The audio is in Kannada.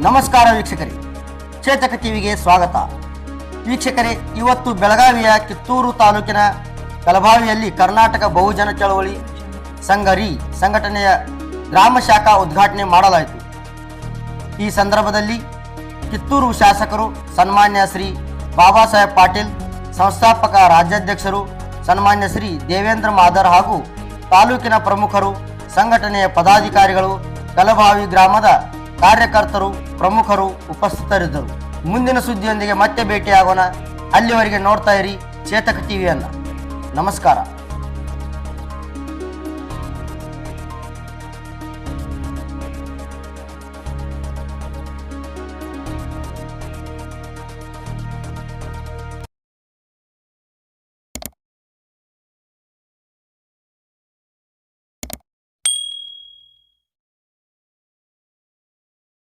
ನಮಸ್ಕಾರ ವೀಕ್ಷಕರೇ. ಚೇತಕ ಟಿವಿಗೆ ಸ್ವಾಗತ. ವೀಕ್ಷಕರೇ, ಇವತ್ತು ಬೆಳಗಾವಿಯ ಕಿತ್ತೂರು ತಾಲೂಕಿನ ಕಲಬಾವಿಯಲ್ಲಿ ಕರ್ನಾಟಕ ಬಹುಜನ ಚಳವಳಿ ಸಂಘರಿ ಸಂಘಟನೆಯ ಗ್ರಾಮ ಶಾಖಾ ಉದ್ಘಾಟನೆ ಮಾಡಲಾಯಿತು. ಈ ಸಂದರ್ಭದಲ್ಲಿ ಕಿತ್ತೂರು ಶಾಸಕರು ಸನ್ಮಾನ್ಯ ಶ್ರೀ ಬಾಬಾ ಸಾಹೇಬ್ ಪಾಟೀಲ್, ಸಂಸ್ಥಾಪಕ ರಾಜ್ಯಾಧ್ಯಕ್ಷರು ಸನ್ಮಾನ್ಯ ಶ್ರೀ ದೇವೇಂದ್ರ ಮಾದರ್ ಹಾಗೂ ತಾಲೂಕಿನ ಪ್ರಮುಖರು, ಸಂಘಟನೆಯ ಪದಾಧಿಕಾರಿಗಳು ಕಲಬಾವಿ ಗ್ರಾಮದ ಕಾರ್ಯಕರ್ತರು ಪ್ರಮುಖರು ಉಪಸ್ಥಿತರಿದ್ದರು. ಮುಂದಿನ ಸುದ್ದಿಯೊಂದಿಗೆ ಮತ್ತೆ ಭೇಟಿಯಾಗೋಣ. ಅಲ್ಲಿವರೆಗೆ ನೋಡ್ತಾ ಇರಿ ಚೇತಕ ಟಿವಿಯನ್ನು ನಮಸ್ಕಾರ.